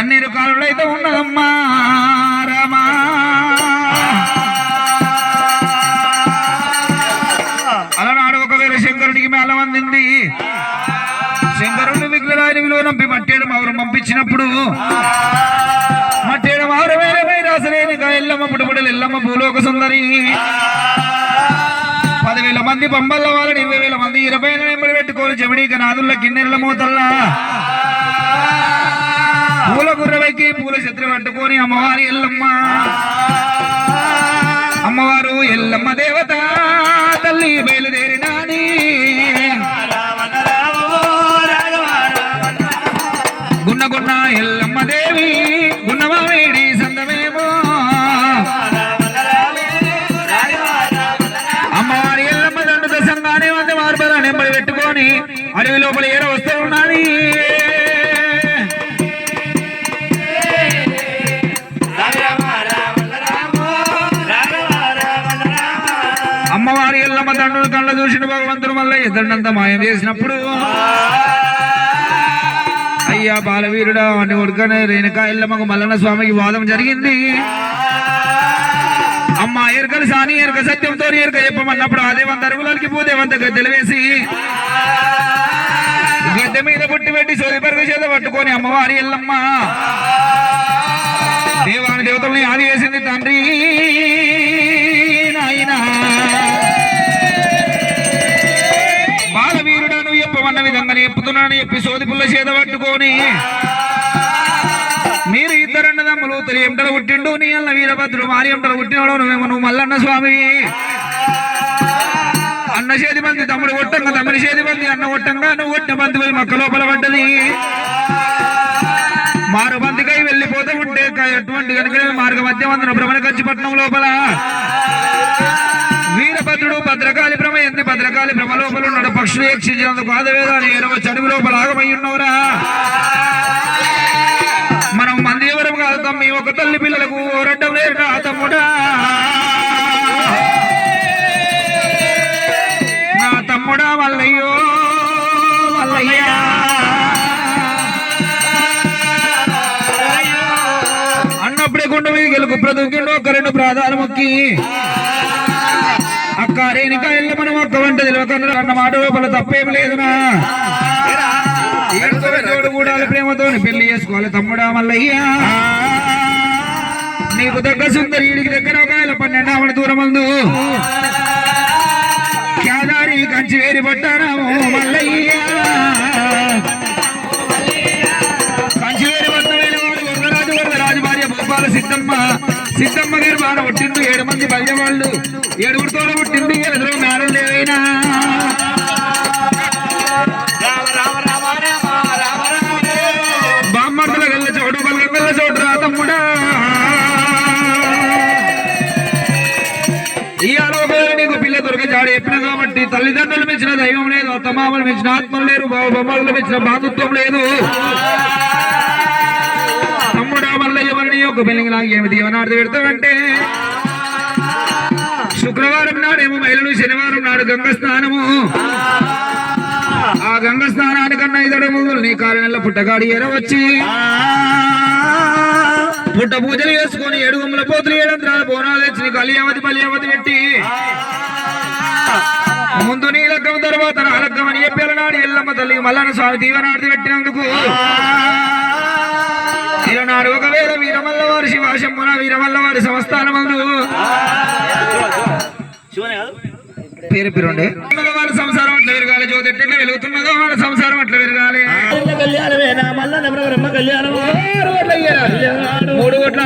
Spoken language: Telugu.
కన్నీరు కాలుడైతే ఉన్నదమ్మా రామా. అలనాడు ఒకవేళ శంకరుడికి మేళ అందింది. శంకరుడు విగ్రహాన్ని విలువ నంపి మట్టేడు మౌరం పంపించినప్పుడు మట్టేడు మౌరం వేరే రాసలేని ఎల్లమ్మ పుట్టుబడులు ఎల్లమ్మ భూలోక సుందరి. పదివేల మంది పంబల్ల వాళ్ళని ఇరవై వేల మంది ఇరవై నెంబర్ పెట్టుకొని చెవిడీక నాదుల్ల గిన్నెల మూతల్లా. పూల గుర్రవైకి పూల చిత్రం పట్టుకొని అమ్మవారి ఎల్లమ్మ. అమ్మవారు ఎల్లమ్మ దేవత తల్లి బయలుదేరినాని గున్న గున్న ఎల్లమ్మ అమ్మవారి ఎల్లమ్మ దండును కళ్ళ చూసిన భగవంతుడు మళ్ళీ ఇద్దరినంతా మాయం చేసినప్పుడు అయ్యా బాలవీరుడా అని ఉడకనే రేణుకా ఎల్లమ్మకు మల్లన్న స్వామికి వాదం జరిగింది. అమ్మ ఎరకలు సాని ఎరక సత్యంతో ఎరక చెప్పమన్నప్పుడు ఆదేవంత అరుగులకి భూదేవంత గద్దెలు వేసి గద్దె మీద పుట్టి పెట్టి సోది పరుగు చేత పట్టుకొని అమ్మవారి ఎల్లమ్మ దేవాని దేవతల్ని ఆది చేసింది తండ్రి. అన్న విధంగా చెప్తున్నాను చెప్పి సోది పుల్ల చేత పట్టుకొని మీరు ఇద్దరు అన్నదమ్ములు తొలి ఎంటల పుట్టిండు నీ అన్న వీరభద్రుడు మారి ఎంటలు పుట్టినాడు నువ్వేమో నువ్వు మల్లన్న స్వామి. అన్న చేతి మంది తమ్ముడు కొట్టంగా తమ్ముడి చేతి మంది అన్న కొట్టంగా నువ్వు కొట్టిన బంతి పోయి మొక్క లోపల పడ్డది. మారు బంతికై వెళ్ళిపోతూ ఉంటే ఎటువంటి కనుక మార్గ మధ్య వందన భ్రమణ పట్నం లోపల. భద్రకాళి భ్రమ లోపల ఉన్నాడు. పక్షులు యక్షించినందుకు ఆదవేదాన్ని ఏరవ చదువు లోపల ఆగమై ఉన్నవరా? మనం మంది ఎవరం కాదు తమ్మి ఒక తల్లి పిల్లలకు ఓరడ్డం లేదు నా తమ్ముడా. నా తమ్ముడా మల్లయ్యో మల్లయ్యా అన్నప్పుడే గుండె మీద గెలుకు ప్రదుకిండు ఒక రెండు ప్రాధాన అక్క రేణుక ఎల్ల మనం ఒక్క వంట తెలియకుండా అన్న మాట లోపల తప్పేం లేదునా? ఏడుతో కూడాలి ప్రేమతో పెళ్ళి చేసుకోవాలి తమ్ముడా మల్లయ్యా. నీకు దగ్గర సుందరి ఈడికి దగ్గర ఒక పన్నెండు ఆవిడ దూరం అందు క్యాదారి కంచి వేరి పట్టారాము మల్లయ్యా. ఏడు మంది బల్య వాళ్ళు ఏడుగురితో పుట్టింది ఎదురు మేడలు లేవైనా. బామ్మర్దల గల్ల చోటు బల్ల గల్ల చోటు రా తమ్ముడా. ఈ ఆలోపేరు నీకు పిల్ల దొరక జాడు చెప్పిన కాబట్టి తల్లిదండ్రులు మెచ్చిన దైవం లేదు అత్తమామలు మెచ్చిన ఆత్మలు లేరు బావ బొమ్మలు మెచ్చిన బాధుత్వం లేదు. తమ్ముడా వల్ల ఎవరిని ఒక బిల్లింగ్ లాగా ఏమి దీవనార్థ పెడతావంటే శుక్రవారం నాడేమో మహిళలు శనివారం నాడు గంగ స్నానము ఆ గంగ స్నానానికన్నా ఇతడు ముందు నీ కారణంలో పుట్టగాడి ఎరవచ్చి పుట్ట పూజలు చేసుకొని ఏడుగుమ్మల పోతులు ఏడంత్రాల బోనాలు తెచ్చి నీకు అలియావతి బలియావతి పెట్టి. ముందు నీ లగ్గం తర్వాత నా లగ్గం అని చెప్పారు నాడు ఎల్లమ్మ తల్లి మల్లన్న స్వామి దీవనార్థి పెట్టినందుకు. ఈనాడు ఒకవేళ వీరమల్లవారి వారి వీరమల్లవారి వీరమల్ల సంస్థానమందు పేరు పేరుండే? ఉన్నదో వాళ్ళ సంసారం అట్లా పెరగాలి జ్యోతి ఎట్లా వెలుగుతున్నదో వాళ్ళ సంసారం అట్లా పెరగాలి. కళ్యాణమేనా మల్ల నెమరమ్మ కళ్యాణము? మూడు కోట్ల